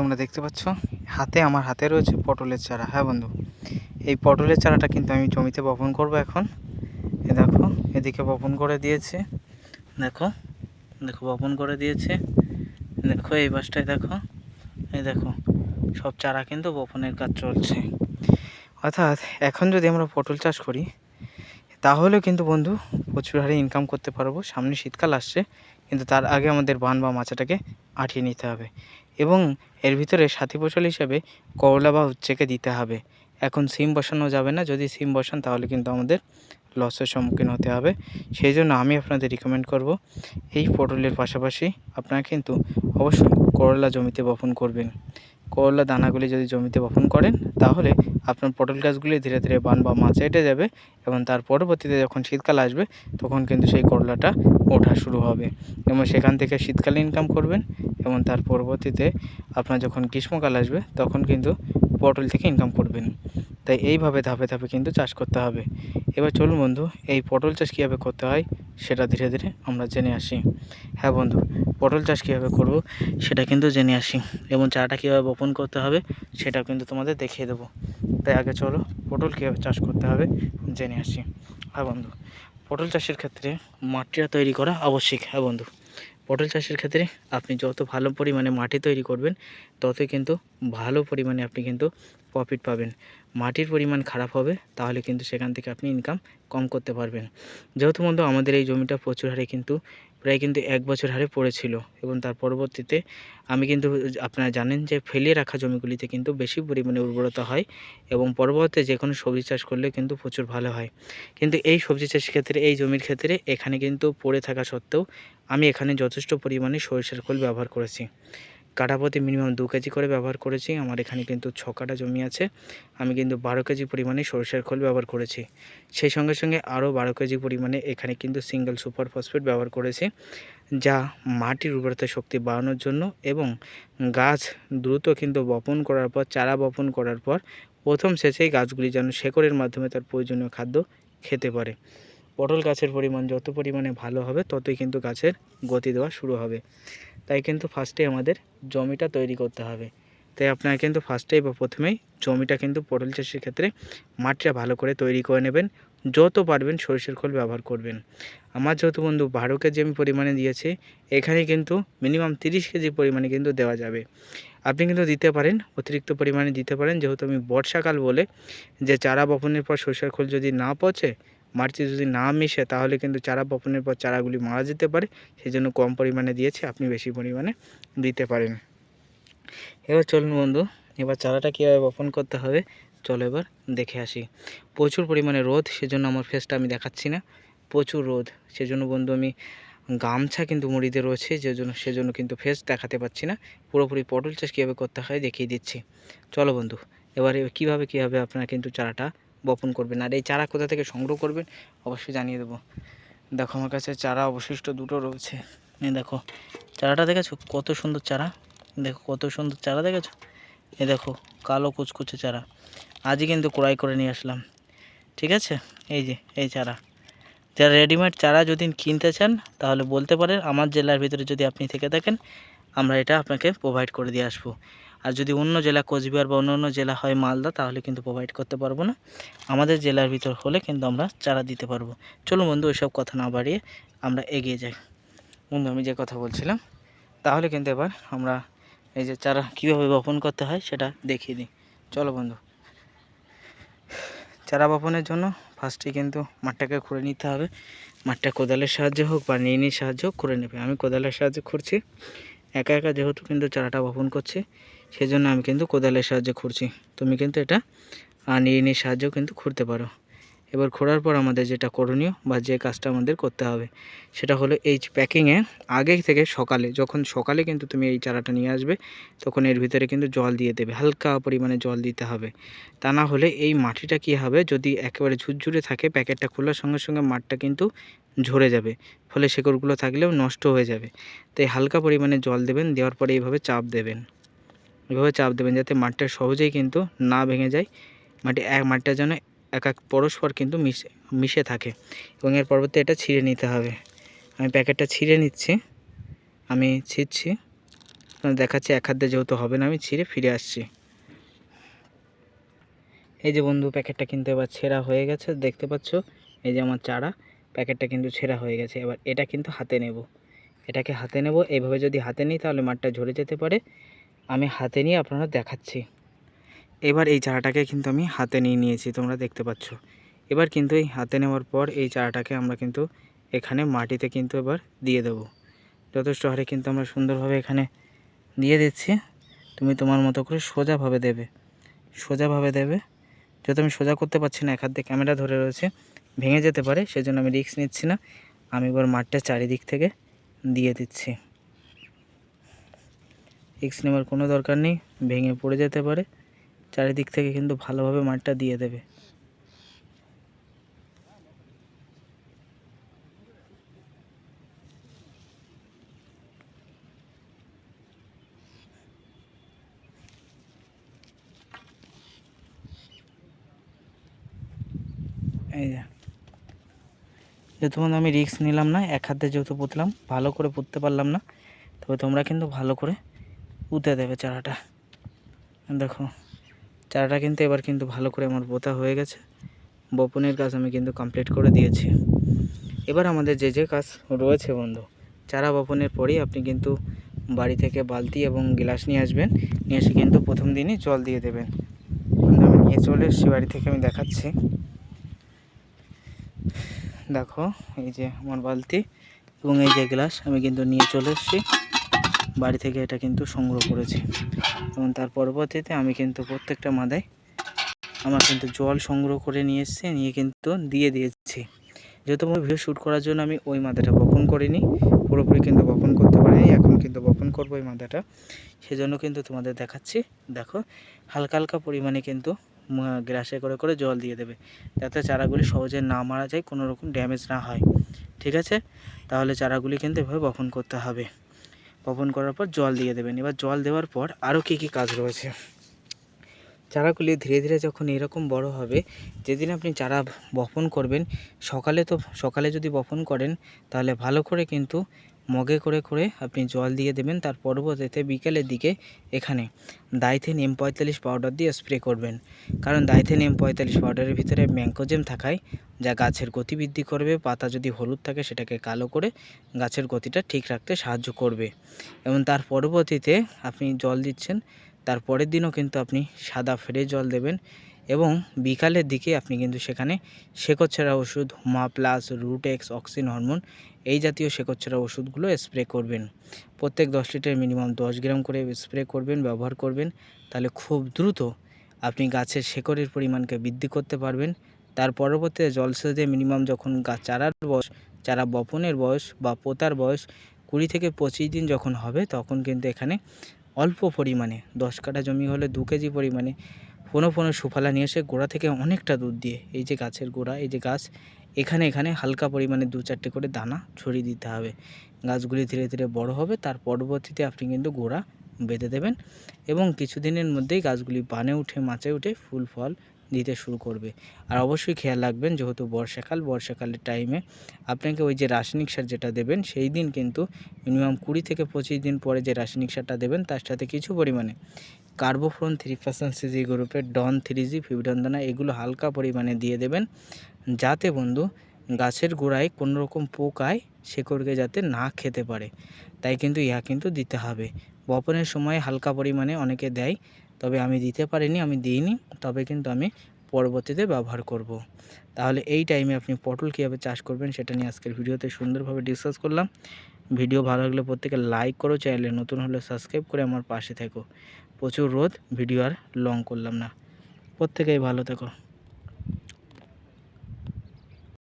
তোমরা দেখতে পাচ্ছ, হাতে, আমার হাতে রয়েছে পটলের চারা। হ্যাঁ বন্ধু, এই পটলের চারাটা কিন্তু আমি জমিতে বপন করব এখন। এ দেখো, এদিকে বপন করে দিয়েছে। দেখো দেখো, বপন করে দিয়েছে। দেখো, এই বাসটায় দেখো, এই দেখো, সব চারা কিন্তু বপনের কাজ চলছে। অর্থাৎ, এখন যদি আমরা পটল চাষ করি, তাহলেও কিন্তু বন্ধু, প্রচুর হারে ইনকাম করতে পারব। সামনে শীতকাল আসছে, কিন্তু তার আগে আমাদের বান বা মাচাটাকে আঠিয়ে নিতে হবে। এবং এর ভিতরে সাথী ফসল হিসেবে করলা বা উচ্ছেকে দিতে হবে। এখন সিম বসানো যাবে না। যদি সিম বসান, তাহলে কিন্তু আমাদের লসের সম্মুখীন হতে হবে। সেই জন্য আমি আপনাদের রিকমেন্ড করব, এই পটলের পাশাপাশি আপনারা কিন্তু অবশ্যই করলা জমিতে বপন করবেন। করলা দানাগুলি যদি জমিতে বপন করেন, তাহলে আপনার পটল গাছগুলি ধীরে ধীরে বান বা মাছ এঁটে যাবে এবং তার পরবর্তীতে যখন শীতকাল আসবে, তখন কিন্তু সেই করলাটা ওঠা শুরু হবে এবং সেখান থেকে শীতকালে ইনকাম করবেন এবং তার পরবর্তীতে আপনার যখন গ্রীষ্মকাল আসবে, তখন কিন্তু পটল থেকে ইনকাম করবেন। তাই এইভাবে ধাপে ধাপে কিন্তু চাষ করতে হবে। এবার চলুন বন্ধু, এই পটল চাষ কীভাবে করতে হয় সেটা ধীরে ধীরে আমরা জেনে আসি। হ্যাঁ বন্ধু, পটল চাষ কীভাবে করব সেটা কিন্তু জেনে আসি এবং চারাটা কীভাবে বপন করতে হবে সেটাও কিন্তু তোমাদের দেখিয়ে দেবো। তাই আগে চলো পটল কীভাবে চাষ করতে হবে জেনে আসি। হ্যাঁ বন্ধু, পটল চাষের ক্ষেত্রে মাটিটা তৈরি করা আবশ্যিক। হ্যাঁ বন্ধু। পটল চাষের ক্ষেত্রে আপনি যত ভালো পরিমাণে মাটি তৈরি করবেন, ততই কিন্তু ভালো পরিমাণে আপনি কিন্তু প্রফিট পাবেন। মাটির পরিমাণ খারাপ হবে, তাহলে কিন্তু সেখান থেকে আপনি ইনকাম কম করতে পারবেন। যেহেতু বন্ধু, আমাদের এই জমিটা প্রচুর হারে কিন্তু প্রায় কিন্তু এক বছর হারে পড়েছিল এবং তার পরবর্তীতে আমি কিন্তু আপনারা জানেন যে ফেলে রাখা জমিগুলিতে কিন্তু বেশি পরিমাণে উর্বরতা হয় এবং পরবর্তীতে যে কোনো সবজি চাষ করলে কিন্তু প্রচুর ভালো হয়। কিন্তু এই সবজি চাষের ক্ষেত্রে, এই জমির ক্ষেত্রে এখানে কিন্তু পড়ে থাকা সত্ত্বেও আমি এখানে যথেষ্ট পরিমাণে সরিষার খোল ব্যবহার করেছি। কাঠাপতি মিনিমাম দু কেজি করে ব্যবহার করেছি। আমার এখানে কিন্তু ছ কাটা জমি আছে। আমি কিন্তু বারো কেজি পরিমাণে সরিষার খোল ব্যবহার করেছি। সেই সঙ্গে সঙ্গে আরও বারো কেজি পরিমাণে এখানে কিন্তু সিঙ্গেল সুপার ফসফেট ব্যবহার করেছি, যা মাটির উর্বরতা শক্তি বাড়ানোর জন্য এবং গাছ দ্রুত কিন্তু বপন করার পর, চারা বপন করার পর, প্রথম শেষেই গাছগুলি যেন শেকড়ের মাধ্যমে তার প্রয়োজনীয় খাদ্য খেতে পারে। পটল গাছের পরিমাণ যত পরিমাণে ভালো হবে, ততই কিন্তু গাছের গতি দেওয়া শুরু হবে। তাই কিন্তু ফার্স্টে আমাদের জমিটা তৈরি করতে হবে। তাই আপনারা কিন্তু ফার্স্টেই বা প্রথমেই জমিটা কিন্তু পটল চাষের ক্ষেত্রে মাটিটা ভালো করে তৈরি করে নেবেন। যত পারবেন সরিষার খোল ব্যবহার করবেন। আমার যেহেতু বন্ধু বারো কেজি আমি পরিমাণে দিয়েছি, এখানে কিন্তু মিনিমাম তিরিশ কেজি পরিমাণে কিন্তু দেওয়া যাবে। আপনি কিন্তু দিতে পারেন, অতিরিক্ত পরিমাণে দিতে পারেন। যেহেতু আমি বর্ষাকাল বলে যে চারা বপনের পর সরিষার খোল যদি না পচে মাটিতে যদি না মিশে, তাহলে কিন্তু চারা বপনের পর চারাগুলি মারা যেতে পারে। সেই জন্য কম পরিমাণে দিয়েছি, আপনি বেশি পরিমাণে দিতে পারেন। এবার চলুন বন্ধু, এবার চারাটা কীভাবে বপন করতে হবে, চলো এবার দেখে আসি। প্রচুর পরিমাণে রোদ, সেজন্য আমার ফেসটা আমি দেখাচ্ছি না। প্রচুর রোদ, সেজন্য বন্ধু আমি গামছা কিন্তু মুড়িতে রয়েছে যে জন্য সেজন্য কিন্তু ফেস দেখাতে পাচ্ছি না। পুরোপুরি পটল চাষ কীভাবে করতে হয় দেখিয়ে দিচ্ছি। চলো বন্ধু, এবারে কীভাবে কীভাবে আপনারা কিন্তু চারাটা বপন করবেন। আর এই চারা কোথা থেকে সংগ্রহ করবেন অবশ্যই জানিয়ে দেবো। দেখো আমার কাছে চারা অবশিষ্ট দুটো রয়েছে। এই দেখো, চারাটা দেখেছ? কত সুন্দর চারা। দেখো, কত সুন্দর চারা দেখেছ? এ দেখো, কালো কুচকুচে চারা। আজই কিন্তু ক্রয় করে নিয়ে আসলাম। ঠিক আছে? এই যে, এই চারা। যারা রেডিমেড চারা যদি কিনতে চান, তাহলে বলতে পারেন, আমার জেলার ভিতরে যদি আপনি থেকে থাকেন, আমরা এটা আপনাকে প্রোভাইড করে দিয়ে আসব। আর যদি অন্য জেলা কোচবিহার বা অন্য অন্য জেলা হয় মালদা, তাহলে কিন্তু প্রোভাইড করতে পারব না। আমাদের জেলার ভিতর হলে কিন্তু আমরা চারা দিতে পারব। চলুন বন্ধু, ওইসব কথা না বাড়িয়ে আমরা এগিয়ে যাই। বন্ধু, আমি যে কথা বলছিলাম, তাহলে কিন্তু এবার আমরা এই যে চারা কীভাবে বপন করতে হয় সেটা দেখিয়ে দিই। চলো বন্ধু। চারা বপনের জন্য ফার্স্টে কিন্তু মাঠটাকে খুঁড়ে নিতে হবে। মাঠটা কোদালের সাহায্যে হোক বা নিয়ে সাহায্য হোক করে নেবে। আমি কোদালের সাহায্যে খুঁড়ছি। একা একা যেহেতু কিন্তু চারাটা বপন করছি সেই জন্য আমি কিন্তু কোদালের সাহায্যে খুঁড়ছি। তুমি কিন্তু এটা নিয়ে সাহায্যেও কিন্তু খুঁড়তে পারো। এবার খোঁড়ার পর আমাদের যেটা করণীয় বা যে কাজটা আমাদের করতে হবে, সেটা হলো এই প্যাকিংয়ে আগে থেকে সকালে, যখন সকালে কিন্তু তুমি এই চারাটা নিয়ে আসবে, তখন এর ভিতরে কিন্তু জল দিয়ে দেবে, হালকা পরিমাণে জল দিতে হবে। তা না হলে এই মাটিটা কি হবে, যদি একেবারে ঝুরঝুরে থাকে, প্যাকেটটা খোলার সঙ্গে সঙ্গে মাঠটা কিন্তু ঝরে যাবে, ফলে শেকড়গুলো থাকলেও নষ্ট হয়ে যাবে। তাই হালকা পরিমাণে জল দেবেন, দেওয়ার পরে এইভাবে চাপ দেবেন। এভাবে চাপ দেবেন যাতে মাঠটা সহজেই কিন্তু না ভেঙে যায়। মাটি এক মাটিটা যেন এক এক পরস্পর কিন্তু মিশে মিশে থাকে এবং এর পরবর্তী এটা ছিঁড়ে নিতে হবে। আমি প্যাকেটটা ছিঁড়ে নিচ্ছি। আমি ছিঁড়ছি। দেখাচ্ছি, এক হাতে যেহেতু হবে না, আমি ছিঁড়ে ফিরে আসছি। এই যে বন্ধু, প্যাকেটটা কিন্তু এবার ছেঁড়া হয়ে গেছে, দেখতে পাচ্ছ? এই যে আমার চারা, প্যাকেটটা কিন্তু ছেঁড়া হয়ে গেছে। এবার এটা কিন্তু হাতে নেব। এটাকে হাতে নেব। এইভাবে যদি হাতে নিই, তাহলে মাঠটা ঝরে যেতে পারে। আমি হাতে নিয়ে আপনারা দেখাচ্ছি। এবার এই চারাটাকে কিন্তু আমি হাতে নিয়ে নিয়েছি, তোমরা দেখতে পাচ্ছ। এবার কিন্তু এই হাতে নেওয়ার পর এই চারাটাকে আমরা কিন্তু এখানে মাটিতে কিন্তু এবার দিয়ে দেব। যথেষ্ট হারে কিন্তু আমরা সুন্দরভাবে এখানে দিয়ে দিচ্ছি। তুমি তোমার মতো করে সোজাভাবে দেবে। সোজাভাবে দেবে। যেহেতু আমি সোজা করতে পারছি না এক হাত দিয়ে ক্যামেরা ধরে রয়েছে, ভেঙে যেতে পারে, সেজন্য আমি রিস্ক নিচ্ছি না। আমি এবার মাঠটা চারিদিক থেকে দিয়ে দিচ্ছি। রিক্স নেওয়ার কোনো দরকার নেই, ভেঙে পড়ে যেতে পারে। চারিদিক থেকে কিন্তু ভালোভাবে মাঠটা দিয়ে দেবে। এই যে। আমি রিস্ক নিলাম না, এক হাতে যেহেতু পুতলাম, ভালো করে পুততে পারলাম না, তবে তোমরা কিন্তু ভালো করে পুঁতে দেবে চারাটা। দেখো, চারাটা কিন্তু এবার কিন্তু ভালো করে আমার পোতা হয়ে গেছে। বপনের কাজ আমি কিন্তু কমপ্লিট করে দিয়েছি। এবার আমাদের যে যে কাজ রয়েছে বন্ধু, চারা বপনের পরেই আপনি কিন্তু বাড়ি থেকে বালতি এবং গ্লাস নিয়ে আসবেন। নিয়ে এসে কিন্তু প্রথম দিনই জল দিয়ে দেবেন। আমি নিয়ে চলে এসেছি, বাড়ি থেকে আমি দেখাচ্ছি। দেখো, এই যে আমার বালতি এবং এই যে গ্লাস আমি কিন্তু নিয়ে চলে এসেছি। বাড়ি থেকে এটা কিন্তু সংগ্রহ করেছি। এবং তার পরবর্তীতে আমি কিন্তু প্রত্যেকটা মাদায় আমার কিন্তু জল সংগ্রহ করে নিয়ে এসেছি, নিয়ে কিন্তু দিয়ে দিয়েছি। যেহেতু আমার ভিডিও শ্যুট করার জন্য আমি ওই মাদাটা বপন করিনি, পুরোপুরি কিন্তু বপন করতে পারিনি, এখন কিন্তু বপন করব ওই মাদাটা। সেজন্য কিন্তু তোমাদের দেখাচ্ছি, দেখো, হালকা হালকা পরিমাণে কিন্তু গ্রাসে করে করে জল দিয়ে দেবে। যাতে চারাগুলি সহজে না মারা যায় কোনো রকম ড্যামেজ না হয়। ঠিক আছে? তাহলে চারাগুলি কিন্তু এভাবে বপন করতে হবে। বপন করার পর জল দিয়ে দেবেন। এবার জল দেওয়ার পর আরও কী কী কাজ রয়েছে? চারাগুলি ধীরে ধীরে যখন এরকম বড় হবে, যেদিন আপনি চারা বপন করবেন, সকালে তো, সকালে যদি বপন করেন, তাহলে ভালো করে কিন্তু মগে করে করে আপনি জল দিয়ে দেবেন, তার পরবর্তীতে বিকেলের দিকে এখানে দাইথেন এম পঁয়তাল্লিশ পাউডার দিয়ে স্প্রে করবেন। কারণ দাইথেন এম পঁয়তাল্লিশ পাউডারের ভিতরে ম্যাঙ্কোজেম থাকায় যা গাছের গতি বৃদ্ধি করবে, পাতা যদি হলুদ থাকে সেটাকে কালো করে গাছের গতিটা ঠিক রাখতে সাহায্য করবে। এবং তার পরবর্তীতে আপনি জল দিচ্ছেন, তার পরের দিনও কিন্তু আপনি সাদা ফেরে জল দেবেন। এবং বিকালের দিকে আপনি কিন্তু সেখানে শেকড়ছাড়া ওষুধ মা প্লাস, রুটেক্স, অক্সিন হরমোন এই জাতীয় শেকড়ছাড়া ওষুধগুলো স্প্রে করবেন। প্রত্যেক দশ লিটার মিনিমাম দশ গ্রাম করে স্প্রে করবেন, ব্যবহার করবেন। তাহলে খুব দ্রুত আপনি গাছের শেকড়ের পরিমাণকে বৃদ্ধি করতে পারবেন। তার পরবর্তীতে জলসেচ মিনিমাম যখন গাছ চারার বয়স, চারা বপনের বয়স বা পোতার বয়স কুড়ি থেকে পঁচিশ দিন যখন হবে, তখন কিন্তু এখানে অল্প পরিমাণে দশ কাঠা জমি হলে দু কেজি পরিমাণে কোনো কোনো সুফলা নিয়ে এসে গোড়া থেকে অনেকটা দুধ দিয়ে, এই যে গাছের গোড়া, এই যে গাছ, এখানে এখানে হালকা পরিমাণে দু চারটে করে দানা ছড়িয়ে দিতে হবে। গাছগুলি ধীরে ধীরে বড় হবে, তার পরবর্তীতে আপনি কিন্তু গোড়া বেঁধে দেবেন এবং কিছুদিনের মধ্যেই গাছগুলি বানে উঠে, মাচে উঠে ফুল ফল দিতে শুরু করবে। আর অবশ্যই খেয়াল রাখবেন, যেহেতু বর্ষাকাল, বর্ষাকালের টাইমে আপনাকে ওই যে রাসায়নিক সার যেটা দেবেন, সেই দিন কিন্তু মিনিমাম কুড়ি থেকে পঁচিশ দিন পরে যে রাসায়নিক সারটা দেবেন, তার সাথে কিছু পরিমাণে কার্বোফ্রন থ্রি পার্সেন্ট সিজি গ্রুপের ডন থ্রি জি ফিবডন্দানা এগুলো হালকা পরিমাণে দিয়ে দেবেন। যাতে বন্ধু, গাছের গোড়ায় কোনো রকম পোকায় শেকড়কে যাতে না খেতে পারে। তাই কিন্তু ইহা কিন্তু দিতে হবে। বপনের সময় হালকা পরিমাণে অনেকে দেয়, তবে আমি দিতে পারিনি, আমি দিইনি, তবে কিন্তু আমি পরবর্তীতে ব্যবহার করব। তাহলে এই টাইমে আপনি পটল কীভাবে চাষ করবেন সেটা নিয়ে আজকের ভিডিওতে সুন্দরভাবে ডিসকাস করলাম। ভিডিও ভালো লাগলে প্রত্যেকে লাইক করো, চ্যানেলে নতুন হলে সাবস্ক্রাইব করে আমার পাশে থেকো। প্রচুর রোদ ভিডিও আর লং করলাম না। প্রত্যেকেই ভালো থেকো।